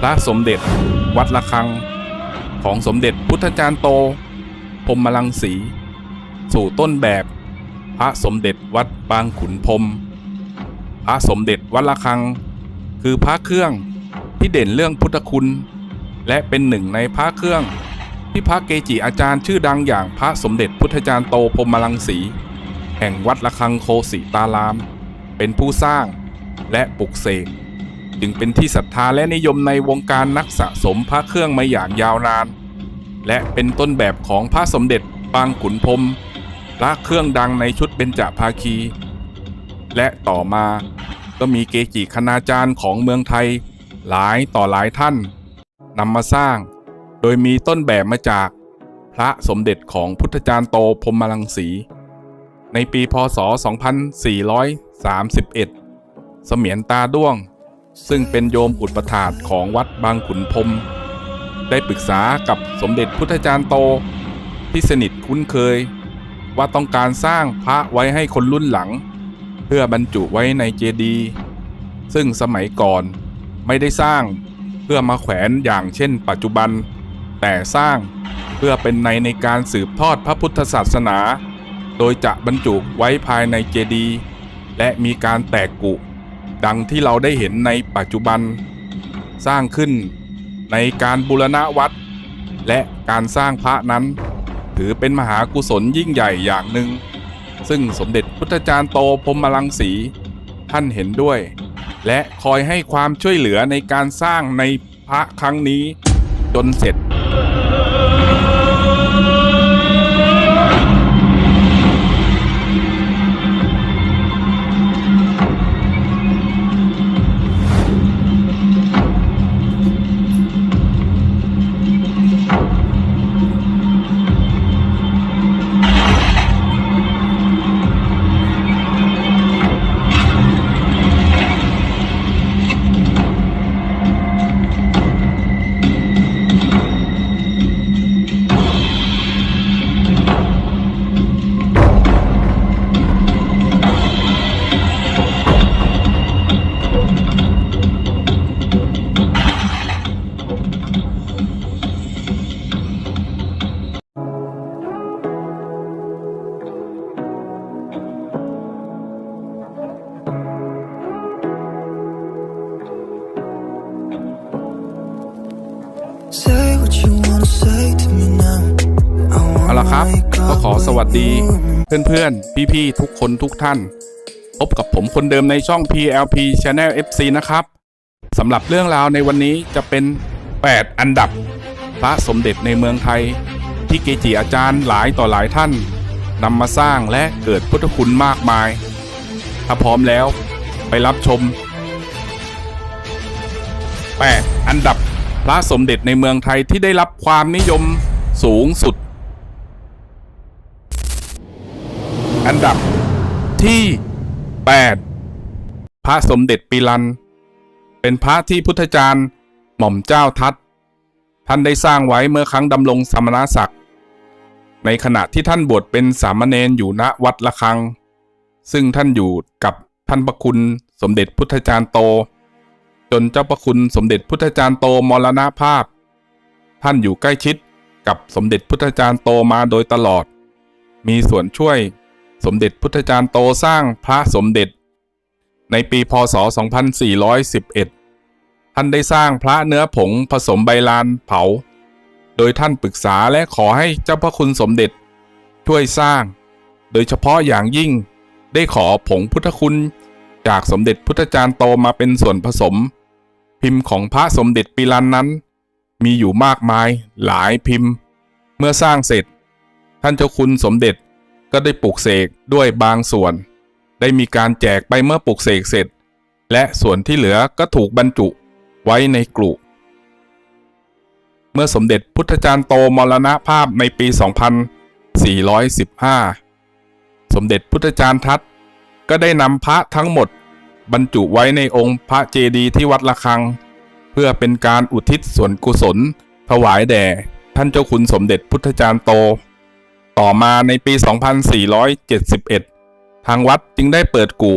พระสมเด็จ วัดระฆัง ของสมเด็จพุทธจารย์โตพรหมลังสี สู่ต้นแบบ พระสมเด็จวัดบางขุนพรมพระสมเด็จวัดระฆัง คือพระเครื่องที่เด่นเรื่องพุทธคุณ และเป็นหนึ่งในพระเครื่อง ที่พระเกจิอาจารย์ชื่อดังอย่างพระสมเด็จพุทธจารย์โตพรหมลังสี แห่งวัดระฆังโคสิตาราม เป็นผู้สร้างและปลุกเสก จึงเป็นที่ศรัทธาและนิยมในวงการนักสะสมพระเครื่องมาอย่างยาวนาน และเป็นต้นแบบของพระสมเด็จปางขุนพรมพระเครื่องดังในชุดเบญจภาคี และต่อมาก็มีเกจิคณาจารย์ของเมืองไทย หลายต่อหลายท่านนำมาสร้าง โดยมีต้นแบบมาจากพระสมเด็จของพุทธจารย์โตพรหมลังสี ในปีพศ 2431 เสมียนตาด้วง ซึ่งเป็นโยมอุปถา์ของวัดบางขุนพรมได้ปรึกษากับสมเด็จพุทธจารย์โต ที่สนิทคุ้นเคย ว่าต้องการสร้างพระไว้ให้คนรุ่นหลัง เพื่อบรรจุไว้ในเจดีย์ซึ่งสมัยก่อนไม่ได้สร้างเพื่อมาแขวนอย่างเช่นปัจจุบัน แต่สร้างเพื่อเป็นในในการสืบทอดพระพุทธศาสนา โดยจะบรรจุไว้ภายในเจดีย์และมีการแตกกุ ดังที่เราได้เห็นในปัจจุบัน สร้างขึ้นในการบูรณะวัด และการสร้างพระนั้น ถือเป็นมหากุศลยิ่งใหญ่อย่างหนึ่ง ซึ่งสมเด็จพุทธจารย์โตพรมลังสี ท่านเห็นด้วย และคอยให้ความช่วยเหลือในการสร้างในพระครั้งนี้ จนเสร็จ ดีเพื่อนๆ พี่ๆ ทุกคนทุกท่าน พบกับผมคนเดิมในช่อง PLP Channel FC นะครับสำหรับเรื่องราวในวันนี้จะเป็น 8 อันดับ พระสมเด็จในเมืองไทย ที่เกจิอาจารย์หลายต่อหลายท่านนำมาสร้างและเกิดพุทธคุณมากมาย ถ้าพร้อมแล้วไปรับชม 8 อันดับพระสมเด็จในเมืองไทยที่ได้รับความนิยมสูงสุด อันดับที่ 8 พระสมเด็จปิลัน เป็นพระที่พุทธจารย์หม่อมเจ้าทัตท่านได้สร้างไว้เมื่อครั้งดำรงสมณศักดิ์ในขณะที่ท่านบวชเป็นสามเณรอยู่ณวัดละคัง ซึ่งท่านอยู่กับท่านพระคุณสมเด็จพุทธจารย์โต จนเจ้าพระคุณสมเด็จพุทธจารย์โตมรณภาพ ท่านอยู่ใกล้ชิดกับสมเด็จพุทธจารย์โตมาโดยตลอด มีส่วนช่วย สมเด็จพุทธจารย์โตสร้างพระสมเด็จ ในปีพศ 2411 ท่านได้สร้างพระเนื้อผงผสมใบลานเผา โดยท่านปรึกษาและขอให้เจ้าพระคุณสมเด็จ ช่วยสร้าง โดยเฉพาะอย่างยิ่งได้ขอผงพุทธคุณจากสมเด็จพุทธจารย์โตมาเป็นส่วนผสม พิมพ์ของพระสมเด็จปิลันนั้น มีอยู่มากมายหลายพิมพ์ เมื่อสร้างเสร็จ ท่านเจ้าคุณสมเด็จ ก็ได้ปลูกเสกด้วยบางส่วน ได้มีการแจกไปเมื่อปลูกเสกเสร็จ และส่วนที่เหลือก็ถูกบรรจุไว้ในกลุเมื่อสมเด็จพุทธจารย์โตมรณภาพในปี 2415 สมเด็จพุทธจารย์ทัตก็ได้นำพระทั้งหมดบรรจุไว้ในองค์พระเจดีย์ที่วัดระฆัง เพื่อเป็นการอุทิศส่วนกุศล ถวายแด่ท่านเจ้าคุณสมเด็จพุทธจารย์โต ต่อมาในปี 2471 ทางวัดจึงได้เปิดกุ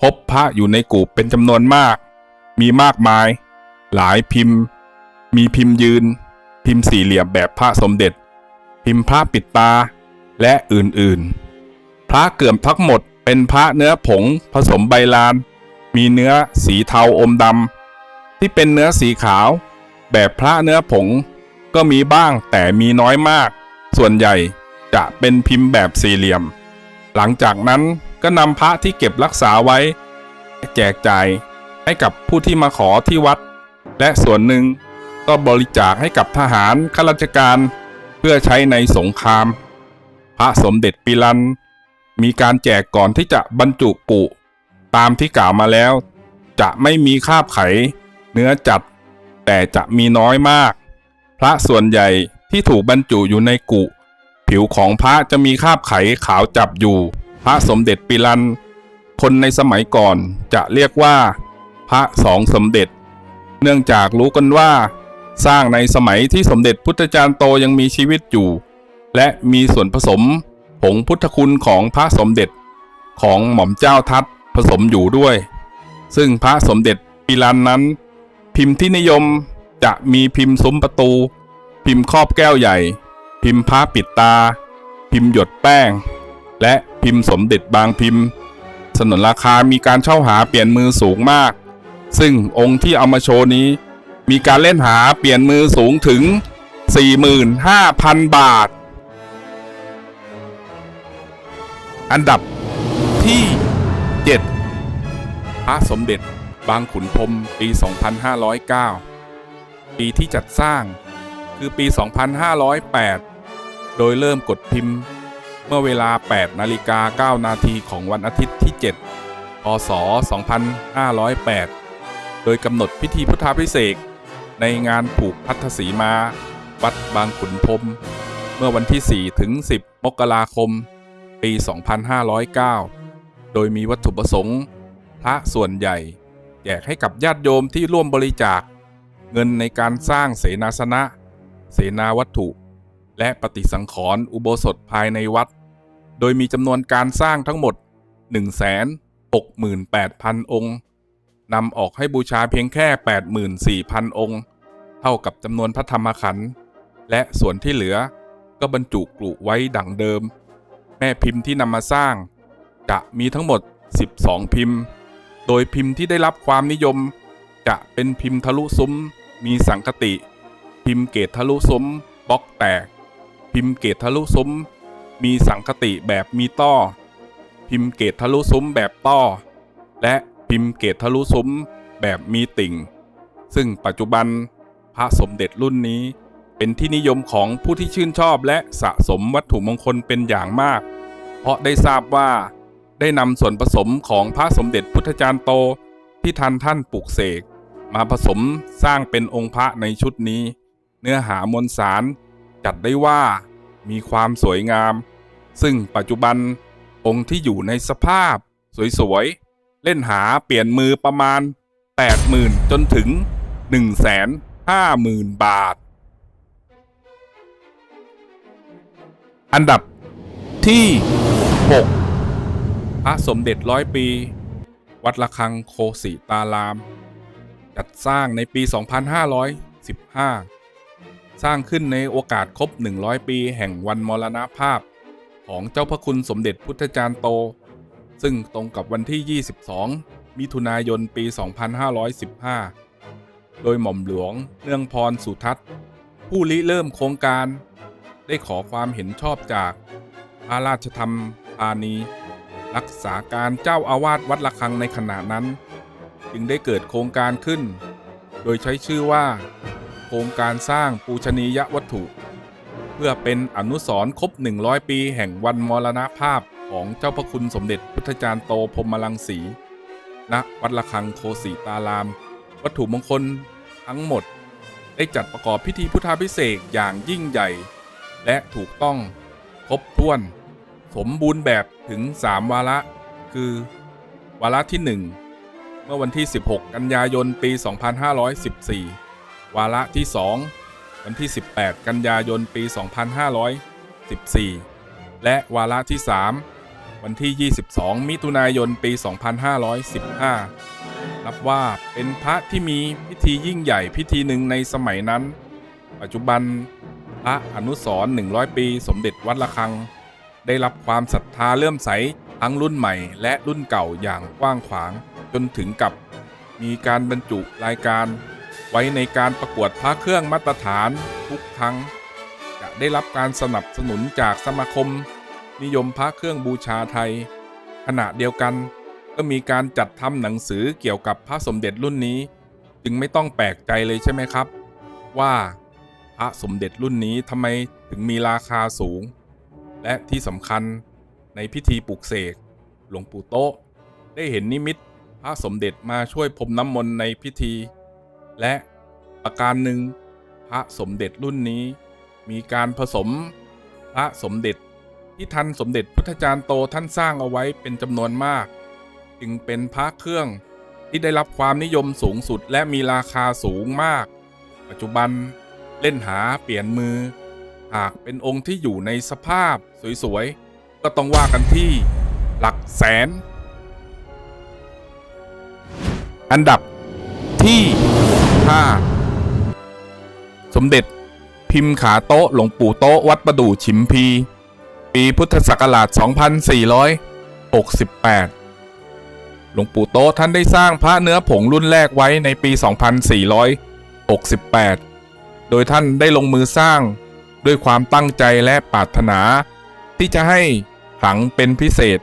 พบพระอยู่ในกุเป็นจำนวนมาก มีมากมาย หลายพิมพ์ มีพิมพ์ยืน พิมพ์สี่เหลี่ยมแบบพระสมเด็จ พิมพ์พระปิดตา และอื่นๆ พระเกือบทั้งหมดเป็นพระเนื้อผงผสมใบลาน มีเนื้อสีเทาอมดำที่เป็นเนื้อสีขาว แบบพระเนื้อผง ก็มีบ้างแต่มีน้อยมาก ส่วนใหญ่ จะเป็นพิมพ์แบบสี่เหลี่ยม หลังจากนั้นก็นำพระที่เก็บรักษาไว้ แจกจ่ายให้กับผู้ที่มาขอที่วัด และส่วนหนึ่งก็บริจาคให้กับทหารข้าราชการ เพื่อใช้ในสงคราม พระสมเด็จปิลัน มีการแจกก่อนที่จะบรรจุกุตามที่กล่าวมาแล้ว จะไม่มีคาบไข เนื้อจัด แต่จะมีน้อยมาก พระส่วนใหญ่ที่ถูกบรรจุอยู่ในกุ ผิวของพระจะมีคราบไขขาวจับอยู่ พระสมเด็จปิลัน คนในสมัยก่อนจะเรียกว่า พระสองสมเด็จ เนื่องจากรู้กันว่า สร้างในสมัยที่สมเด็จพุทธจารย์โตยังมีชีวิตอยู่ และมีส่วนผสมผงพุทธคุณของพระสมเด็จของหม่อมเจ้าทัตผสมอยู่ด้วย ซึ่งพระสมเด็จปิลันนั้น พิมพ์ที่นิยมจะมีพิมพ์ซุ้มประตู พิมพ์ครอบแก้วใหญ่ พิมพ์พระปิดตา พิมพ์หยดแป้ง และพิมพ์สมเด็จบางพิมพ์ สนนราคามีการเช่าหาเปลี่ยนมือสูงมาก ซึ่งองค์ที่เอามาโชว์นี้ มีการเล่นหาเปลี่ยนมือสูงถึง 45,000 บาท อันดับที่ 7 พระสมเด็จบางขุนพรหมปี 2509 ปีที่จัดสร้างคือปี 2508 โดยเริ่มกดพิมพ์ เมื่อเวลา 8 นาฬิกา 9 นาทีของวันอาทิตย์ที่ 7 พศ 2508 โดยกำหนดพิธีพุทธาพิเศษในงานผูกพัทธสีมา วัดบางขุนพรมเมื่อวันที่ 4 ถึง 10 มกราคม ปี 2509 โดยมีวัตถุประสงค์ พระส่วนใหญ่ แจกให้กับญาติโยมที่ร่วมบริจาค เงินในการสร้างเสนาสนะ เสนาวัตถุ และปฏิสังขรณ์อุโบสถภายในวัด โดยมีจำนวนการสร้างทั้งหมด 168,000 องค์นำออกให้บูชาเพียงแค่ 84,000 องค์ เท่ากับจำนวนพระธรรมขันธ์และส่วนที่เหลือก็บรรจุกลุไว้ดั่งเดิม แม่พิมพ์ที่นำมาสร้าง จะมีทั้งหมด 12 พิมพ์ โดยพิมพ์ที่ได้รับความนิยม จะเป็นพิมพ์ทะลุซุ้ม มีสังคติ พิมพ์เกตทะลุซุ้มบล็อกแตก พิมพ์เกตทะลุซุ้ม มีสังคติแบบมีต้อ พิมพ์เกตทะลุซุ้มแบบต้อ และพิมพ์เกตทะลุซุ้มแบบมีติ่ง ซึ่งปัจจุบันพระสมเด็จรุ่นนี้เป็นที่นิยมของผู้ที่ชื่นชอบและสะสมวัตถุมงคลเป็นอย่างมาก เพราะได้ทราบว่า ได้นำส่วนผสมของพระสมเด็จพุทธจารย์โตที่ทันท่านปลูกเสก มาผสมสร้างเป็นองค์พระในชุดนี้ เนื้อหามวลสาร จัดได้ว่ามีความสวยงาม ซึ่งปัจจุบันองค์ที่อยู่ในสภาพสวยๆ เล่นหาเปลี่ยนมือประมาณ 80,000 จนถึง 150,000 บาท อันดับที่ 6 พระสมเด็จร้อยปี วัดระฆังโคสิตาราม จัดสร้างในปี 2515 สร้างขึ้นในโอกาสครบ 100 ปีแห่งวันมรณภาพ ของเจ้าพระคุณสมเด็จพุทธจารย์โต ซึ่งตรงกับวันที่ 22 มิถุนายนปี 2515 โดยหม่อมหลวงเนื่องพรสุทัศน์ ผู้ริเริ่มโครงการ ได้ขอความเห็นชอบจากพระราชธรรมพานี รักษาการเจ้าอาวาสวัดระฆังในขณะนั้น จึงได้เกิดโครงการขึ้น โดยใช้ชื่อว่า โครงการสร้างปูชนียวัตถุ เพื่อเป็นอนุสรณ์ครบ 100 ปีแห่งวันมรณภาพของเจ้าพระคุณสมเด็จพุทธจารย์โตพรมรังสี ณ วัดระฆังโคสีตาราม วัตถุมงคลทั้งหมด ได้จัดประกอบพิธีพุทธาพิเศษอย่างยิ่งใหญ่ และถูกต้องครบถ้วน สมบูรณ์แบบถึง 3 วาระ คือ วาระที่ 1 เมื่อวันที่ 16 กันยายน ปี 2514 วาระที่ 2 วันที่ 18 กันยายน ปี 2514 และวาระที่ 3 วันที่ 22 มิถุนายน ปี 2515 นับว่าเป็นพระที่มีพิธียิ่งใหญ่พิธีหนึ่งในสมัยนั้น ปัจจุบันพระอนุสรณ์100 ปี สมเด็จวัดระฆัง ได้รับความศรัทธาเลื่อมใสทั้งรุ่นใหม่และรุ่นเก่าอย่างกว้างขวางจนถึงกับมีการบรรจุรายการ ไว้ในการประกวดพระเครื่องมาตรฐานทุกครั้ง จะได้รับการสนับสนุนจากสมาคม นิยมพระเครื่องบูชาไทย ขณะเดียวกันก็มีการจัดทำหนังสือเกี่ยวกับพระสมเด็จรุ่นนี้ จึงไม่ต้องแปลกใจเลยใช่ไหมครับ ว่าพระสมเด็จรุ่นนี้ทำไมถึงมีราคาสูง และที่สำคัญในพิธีปลุกเสกหลวงปู่โต๊ะ ได้เห็นนิมิตพระสมเด็จมาช่วยพรมน้ำมนต์ในพิธี และประการหนึ่งพระสมเด็จรุ่นนี้ มีการผสมพระสมเด็จที่ท่านสมเด็จพุทธจารย์โตท่านสร้างเอาไว้เป็นจำนวนมาก จึงเป็นพระเครื่องที่ได้รับความนิยมสูงสุดและมีราคาสูงมาก ปัจจุบันเล่นหาเปลี่ยนมือ หากเป็นองค์ที่อยู่ในสภาพสวยๆ ก็ต้องว่ากันที่หลักแสน อันดับที่ 5สมเด็จ พิมพ์ขาโต๊ะหลวงปู่โต๊ะวัดประดู่ฉิมพี ปีพุทธศักราช 2468 หลวงปู่โต๊ะท่านได้สร้างพระเนื้อผงรุ่นแรกไว้ในปี 2468 โดยท่านได้ลงมือสร้างด้วยความตั้งใจและปรารถนา ที่จะให้ขลังเป็นพิเศษ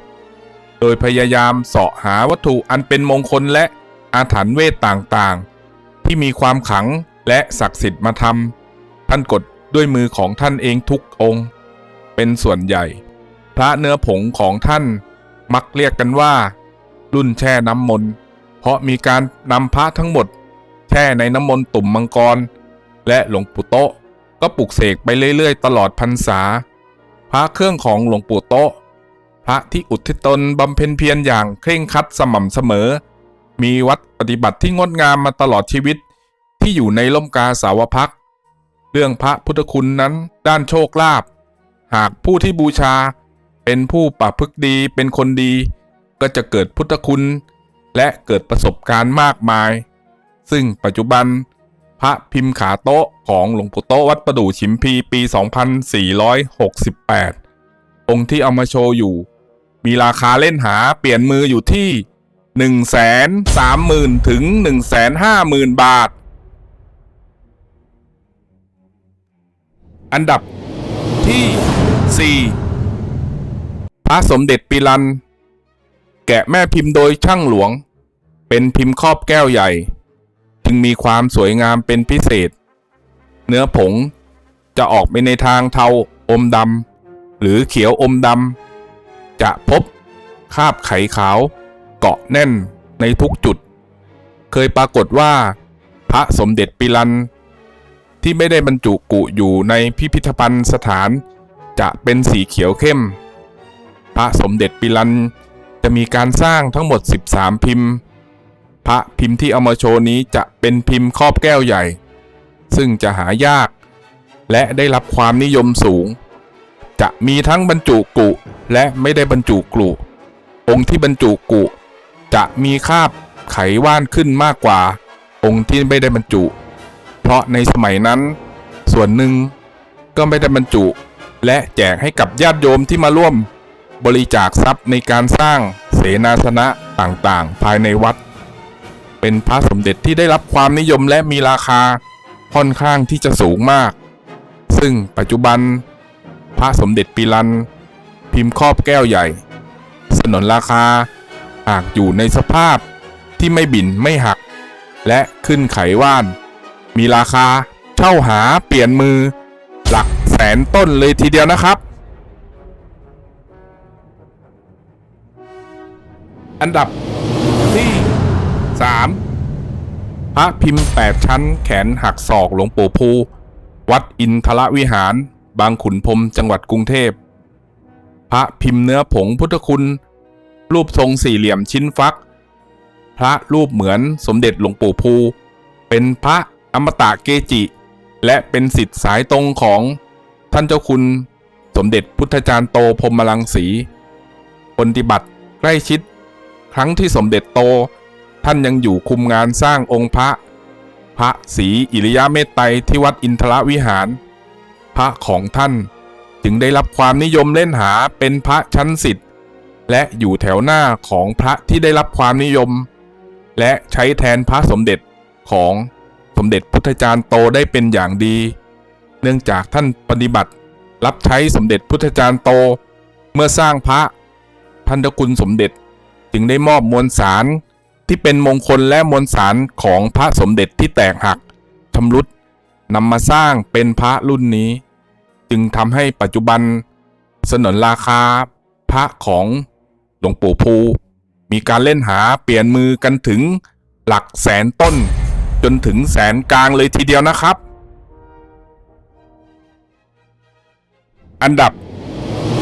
โดยพยายามเสาะหาวัตถุอันเป็นมงคลและอาถรรพ์เวทต่างๆ ที่มีความขังและศักดิ์สิทธิ์มาทำท่านกดด้วยมือของท่านเองทุกองค์ เป็นส่วนใหญ่ พระเนื้อผงของท่านมักเรียกกันว่า รุ่นแช่น้ำมนต์เพราะมีการนำพระทั้งหมด แช่ในน้ำมนต์ตุ่มมังกร และหลวงปู่โตะก็ปลุกเสกไปเรื่อยๆ ตลอดพรรษา พระเครื่องของหลวงปู่โตะพระที่อุทิศตนบำเพ็ญเพียรอย่างเคร่งครัดสม่ำเสมอ มีวัดปฏิบัติที่งดงามมาตลอดชีวิตที่อยู่ในล่มกาสาวพัก เรื่องพระพุทธคุณนั้นด้านโชคลาภหากผู้ที่บูชาเป็นผู้ประพฤกดีเป็นคนดี ก็จะเกิดพุทธคุณ และเกิดประสบการณ์มากมาย ซึ่งปัจจุบันพระพิมพ์ขาโต๊ะของหลวงปู่โต๊ะวัดประดู่ฉิมพีปี 2468 องค์ที่เอามาโชว์อยู่ มีราคาเล่นหาเปลี่ยนมืออยู่ที่ 1 3 0 0 0 0 ถึง 1 5 0 0 0 0 บาท อันดับที่ 4 พระสมเด็จปิลัน แกะแม่พิมพ์โดยช่างหลวง เป็นพิมพ์ครอบแก้วใหญ่ จึงมีความสวยงามเป็นพิเศษ เนื้อผงจะออกไปในทางเทาอมดำหรือเขียวอมดำจะพบคาบไขขาว เกาะแน่นในทุกจุด เคยปรากฏว่า พระสมเด็จปิลัน ที่ไม่ได้บรรจุกุอยู่ในพิพิธภัณฑ์สถาน จะเป็นสีเขียวเข้ม พระสมเด็จปิลันจะมีการสร้างทั้งหมด 13 พิมพ์ พระพิมพ์ที่เอามาโชว์นี้จะเป็นพิมพ์ครอบแก้วใหญ่ ซึ่งจะหายาก และได้รับความนิยมสูง จะมีทั้งบรรจุกุและไม่ได้บรรจุกุองค์ที่บรรจุกุ จะมีคาบไขว่านขึ้นมากกว่า องค์ที่ไม่ได้บรรจุ เพราะในสมัยนั้น ส่วนหนึ่งก็ไม่ได้บรรจุ และแจกให้กับญาติโยมที่มาร่วม บริจาคทรัพย์ในการสร้างเสนาสนะต่างๆ ภายในวัด เป็นพระสมเด็จที่ได้รับความนิยมและมีราคาค่อนข้างที่จะสูงมาก ซึ่งปัจจุบัน พระสมเด็จปีลัน พิมพ์ครอบแก้วใหญ่ สนนราคา หากอยู่ในสภาพที่ไม่บิ่นไม่หัก และขึ้นไขว่าน มีราคาเช่าหาเปลี่ยนมือ หลักแสนต้นเลยทีเดียวนะครับ อันดับที่ 3 พระพิมพ์ 8 ชั้นแขนหักศอกหลวงปู่ภูวัดอินทรวิหาร บางขุนพรมจังหวัดกรุงเทพ พระพิมพ์เนื้อผงพุทธคุณ รูปทรงสี่เหลี่ยมชิ้นฟัก พระรูปเหมือนสมเด็จหลวงปู่ภู เป็นพระอมตะเกจิ และเป็นสิทธิ์สายตรงของท่านเจ้าคุณสมเด็จพุทธจารย์โตพรมลังสีปฏิบัติใกล้ชิด ครั้งที่สมเด็จโต ท่านยังอยู่คุมงานสร้างองค์พระ พระศรีอิริยะเมตไตรที่วัดอินทรวิหาร พระของท่านจึงได้รับความนิยมเล่นหาเป็นพระชั้นสิทธิ์ และอยู่แถวหน้าของพระที่ได้รับความนิยม และใช้แทนพระสมเด็จของสมเด็จพุทธจารย์โตได้เป็นอย่างดี เนื่องจากท่านปฏิบัติรับใช้สมเด็จพุทธจารย์โต เมื่อสร้างพระพันธคุณสมเด็จจึงได้มอบมวลสารที่เป็นมงคลและมวลสารของพระสมเด็จที่แตกหักชำรุดนำมาสร้างเป็นพระรุ่นนี้ จึงทำให้ปัจจุบันสนนราคาพระของ หลวงปู่ภูมีการเล่นหาเปลี่ยนมือกันถึงหลักแสนต้น จนถึงแสนกลางเลยทีเดียวนะครับ อันดับ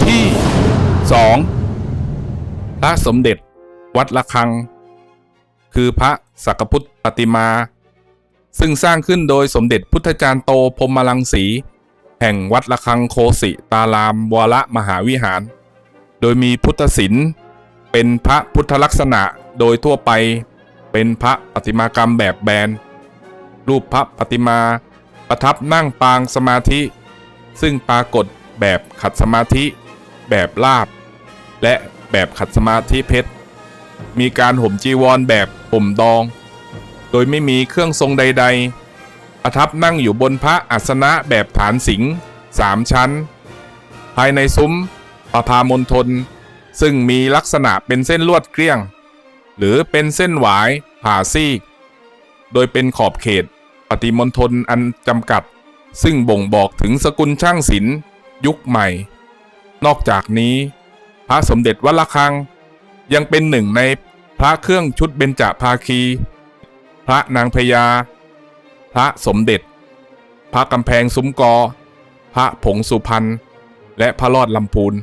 ที่ 2 พระสมเด็จวัดระฆัง คือพระสักพุทธปฏิมา ซึ่งสร้างขึ้นโดยสมเด็จพุทธจารย์โตพรมลังสี แห่งวัดระฆังโคสิตารามวรมหาวิหาร โดยมีพุทธศิลป์ เป็นพระพุทธลักษณะโดยทั่วไป เป็นพระปฏิมากรรมแบบแบน รูปพระปฏิมาประทับนั่งปางสมาธิ ซึ่งปรากฏแบบขัดสมาธิ แบบลาบ และแบบขัดสมาธิเพชร มีการห่มจีวรแบบห่มดอง โดยไม่มีเครื่องทรงใด ๆ ประทับนั่งอยู่บนพระอัสนะแบบฐานสิงห์สามชั้น ภายในซุ้มประพามณฑล ซึ่งมีลักษณะเป็นเส้นลวดเกลี้ยง หรือเป็นเส้นหวายผ่าซีก โดยเป็นขอบเขต ปฏิมณฑลอันจำกัด ซึ่งบ่งบอกถึงสกุลช่างศิลป์ยุคใหม่ นอกจากนี้ พระสมเด็จวัดระฆัง ยังเป็นหนึ่งในพระเครื่องชุดเบญจภาคี พระนางพญา พระสมเด็จ พระกำแพงซุ้มกอ พระผงสุพรรณ และพระลอดลำพูน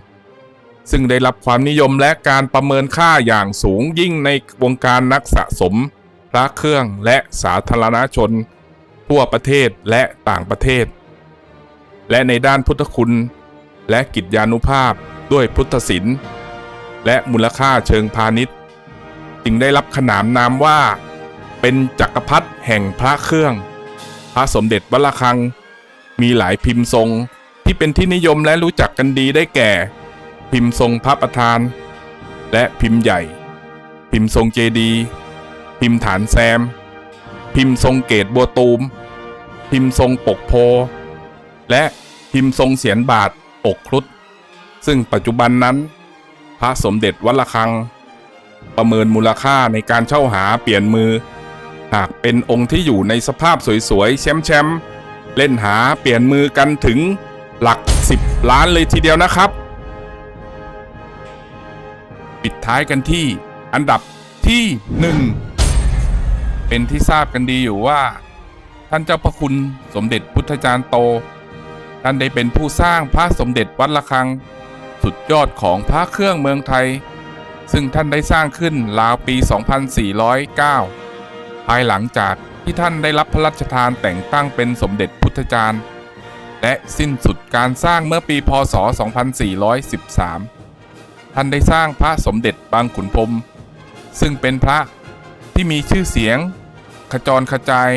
ซึ่งได้รับความนิยมและการประเมินค่าอย่างสูงยิ่งในวงการนักสะสม พระเครื่องและสาธารณชน ทั่วประเทศและต่างประเทศ และในด้านพุทธคุณ และกิจยานุภาพด้วยพุทธศิลป์และมูลค่าเชิงพาณิชย์ จึงได้รับขนามนามว่า เป็นจักรพรรดิแห่งพระเครื่อง พระสมเด็จวัดระฆัง มีหลายพิมพ์ทรงที่เป็นที่นิยมและรู้จักกันดีได้แก่ พิมพ์ทรงพระประธาน และพิมพ์ใหญ่ พิมพ์ทรงเจดี พิมพ์ฐานแซม พิมพ์ทรงเกตบัวตูม พิมพ์ทรงปกโพ และพิมพ์ทรงเสียนบาทปกครุฑซึ่งปัจจุบันนั้น พระสมเด็จวัดระฆัง ประเมินมูลค่าในการเช่าหาเปลี่ยนมือ หากเป็นองค์ที่อยู่ในสภาพสวยๆแชมป์ๆเล่นหาเปลี่ยนมือกันถึงหลัก 10 ล้านเลยทีเดียวนะครับ ปิดท้ายกันที่อันดับที่ 1 เป็นที่ทราบกันดีอยู่ว่า ท่านเจ้าพระคุณสมเด็จพุทธจารย์โต ท่านได้เป็นผู้สร้างพระสมเด็จวัดระฆัง สุดยอดของพระเครื่องเมืองไทย ซึ่งท่านได้สร้างขึ้นราวปี 2409 ภายหลังจากที่ท่านได้รับพระราชทานแต่งตั้งเป็นสมเด็จพุทธจารย์ และสิ้นสุดการสร้างเมื่อปีพศ 2413 ท่านได้สร้างพระสมเด็จบางขุนพรมซึ่งเป็นพระที่มีชื่อเสียง ขจรขจาย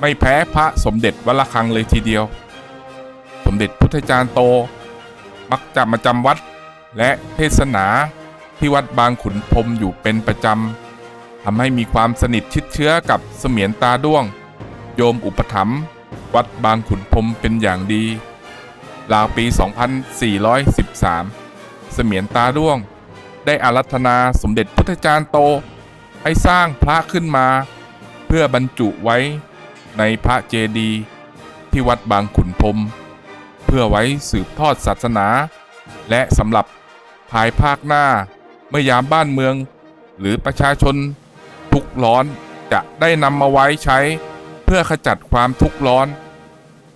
ไม่แพ้พระสมเด็จวัดระฆังเลยทีเดียว สมเด็จพุทธจารย์โต มักจะมาจำวัดและเทศนาที่วัดบางขุนพรมอยู่เป็นประจำทำให้มีความสนิทชิดเชื้อกับเสมียนตาด้วง โยมอุปถัมภ์วัดบางขุนพรมเป็นอย่างดีราวปี 2413 เสมียนตาด้วง ได้อารัธนาสมเด็จพุทธจารย์โต ให้สร้างพระขึ้นมา เพื่อบรรจุไว้ในพระเจดีย์ที่วัดบางขุนพรมเพื่อไว้สืบทอดศาสนา และสำหรับภายภาคหน้าเมื่อยามบ้านเมือง หรือประชาชนทุกร้อนจะได้นำมาไว้ใช้เพื่อขจัดความทุกข์ร้อน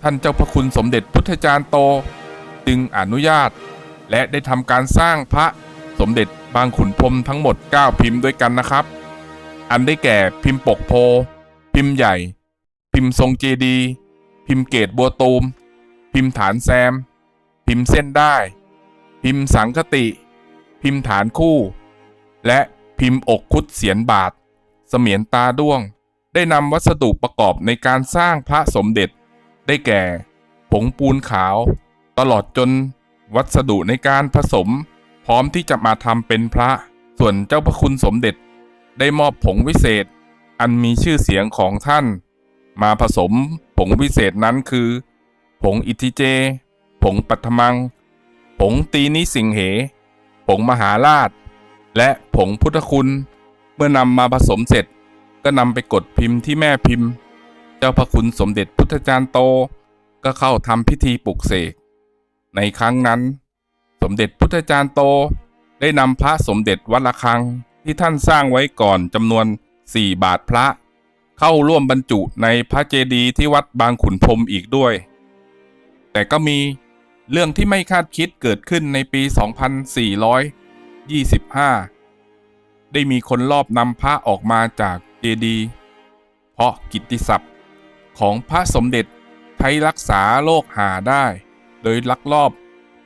ท่านเจ้าพระคุณสมเด็จพุทธจารย์โต จึงอนุญาต และได้ทำการสร้างพระสมเด็จบางขุนพรมทั้งหมด 9 พิมพ์ด้วยกันนะครับ อันได้แก่พิมพ์ปกโพ พิมพ์ใหญ่ พิมพ์ทรงเจดี พิมพ์เกตบัวตูม พิมพ์ฐานแซม พิมพ์เส้นได้ พิมพ์สังคติ พิมพ์ฐานคู่ และพิมพ์อกคุดเสียนบาท เสมียนตาด้วง ได้นำวัสดุประกอบในการสร้างพระสมเด็จ ได้แก่ ผงปูนขาว ตลอดจน วัสดุในการผสม พร้อมที่จะมาทำเป็นพระ ส่วนเจ้าพระคุณสมเด็จ ได้มอบผงวิเศษ อันมีชื่อเสียงของท่าน มาผสมผงวิเศษนั้นคือ ผงอิทิเจ ผงปัทมัง ผงตีนิสิงเห ผงมหาราช และผงพุทธคุณ เมื่อนำมาผสมเสร็จ ก็นำไปกดพิมพ์ที่แม่พิมพ์ เจ้าพระคุณสมเด็จพุทธจารย์โตก็เข้าทำพิธีปลุกเสก ในครั้งนั้น สมเด็จพุทธจารย์โตได้นำพระสมเด็จวัดระฆังที่ท่านสร้างไว้ก่อนจำนวน 4 บาทพระ เข้าร่วมบรรจุในพระเจดีย์ที่วัดบางขุนพรมอีกด้วย แต่ก็มีเรื่องที่ไม่คาดคิดเกิดขึ้นในปี 2425 ได้มีคนลอบนำพระออกมาจากเจดีย์เพราะกิตติศัพท์ของพระสมเด็จใช้รักษาโรคหาได้ โดยลักลอบ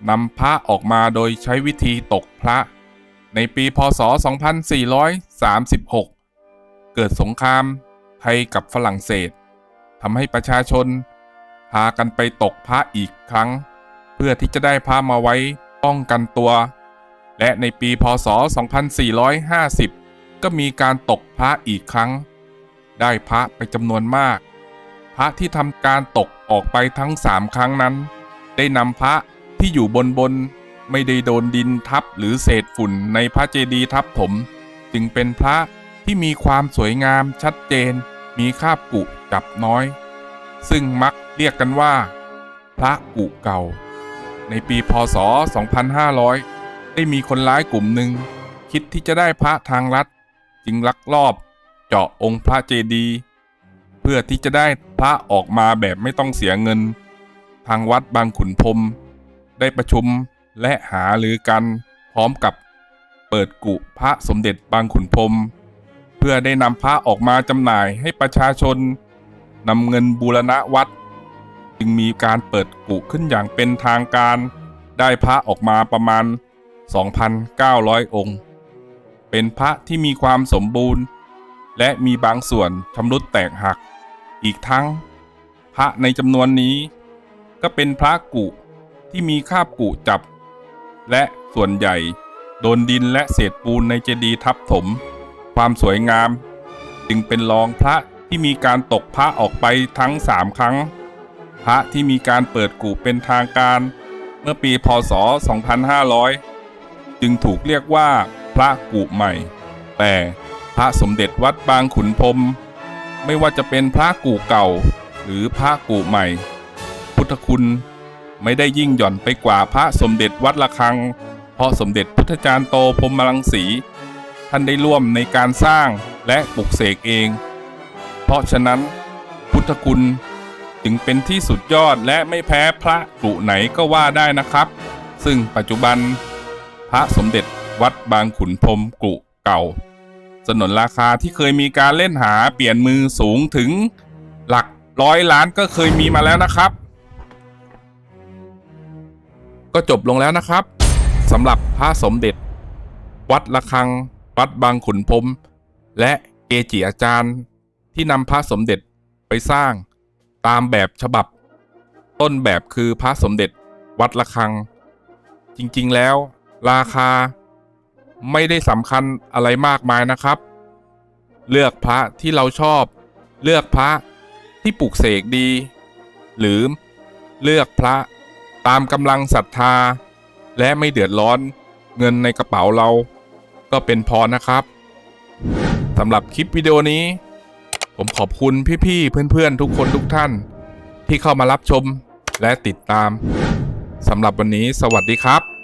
นำพระออกมาโดยใช้วิธีตกพระ ในปีพศ 2436 เกิดสงครามไทยกับฝรั่งเศสทำให้ประชาชน พากันไปตกพระอีกครั้ง เพื่อที่จะได้พระมาไว้ป้องกันตัว และในปีพศ 2450 ก็มีการตกพระอีกครั้ง ได้พระไปจำนวนมาก พระที่ทำการตกออกไปทั้งสามครั้งนั้น ได้นำพระที่อยู่บนบนไม่ได้โดนดินทับหรือเศษฝุ่นในพระเจดีย์ทับถม จึงเป็นพระที่มีความสวยงามชัดเจน มีคาบกุจับน้อย ซึ่งมักเรียกกันว่า พระกุเก่า ในปีพศ 2500 ได้มีคนร้ายกลุ่มหนึ่ง คิดที่จะได้พระทางลัดจึงลักลอบเจาะองค์พระเจดีย์เพื่อที่จะได้พระออกมาแบบไม่ต้องเสียเงิน ทางวัดบางขุนพรมได้ประชุมและหาหรือกันพร้อมกับเปิดกุพระสมเด็จบางขุนพรมเพื่อได้นำพระออกมาจำหน่ายให้ประชาชนนำเงินบูรณะวัด จึงมีการเปิดกุขึ้นอย่างเป็นทางการ ได้พระออกมาประมาณ 2,900 องค์ เป็นพระที่มีความสมบูรณ์ และมีบางส่วนชำรุดแตกหัก อีกทั้ง พระในจำนวนนี้ ก็เป็นพระกุที่มีคาบกุจับ และส่วนใหญ่ โดนดินและเศษปูนในเจดีย์ทับถม ความสวยงาม จึงเป็นรองพระที่มีการตกพระออกไปทั้งสามครั้ง พระที่มีการเปิดกุเป็นทางการ เมื่อปีพศ 2500 จึงถูกเรียกว่าพระกุใหม่ แต่พระสมเด็จวัดบางขุนพรมไม่ว่าจะเป็นพระกุเก่า หรือพระกุใหม่ ทธคุณ ไม่ได้ยิ่งหย่อนไปกว่าพระสมเด็จวัดระฆัง เพราะสมเด็จพุทธจารย์โตพรหมรังสี ท่านได้ร่วมในการสร้างและปลุกเสกเอง เพราะฉะนั้น พุทธคุณจึงเป็นที่สุดยอดและไม่แพ้พระกรุไหนก็ว่าได้นะครับ ซึ่งปัจจุบัน พระสมเด็จวัดบางขุนพรมกรุเก่า สนนราคาที่เคยมีการเล่นหาเปลี่ยนมือสูงถึงหลักร้อยล้านก็เคยมีมาแล้วนะครับ ก็จบลงแล้วนะครับสำหรับพระสมเด็จ วัดระฆัง วัดบางขุนพรมและเกจิอาจารย์ ที่นำพระสมเด็จไปสร้างตามแบบฉบับ ต้นแบบคือพระสมเด็จวัดระฆัง จริงๆแล้ว ราคาไม่ได้สำคัญอะไรมากมายนะครับ เลือกพระที่เราชอบ เลือกพระที่ปลุกเสกดี หรือเลือกพระ ตามกำลังศรัทธา และไม่เดือดร้อน เงินในกระเป๋าเรา ก็เป็นพอนะครับสำหรับคลิปวิดีโอนี้ ผมขอบคุณพี่ๆเพื่อนๆ ทุกคนทุกท่าน ที่เข้ามารับชมและติดตามสำหรับวันนี้สวัสดีครับ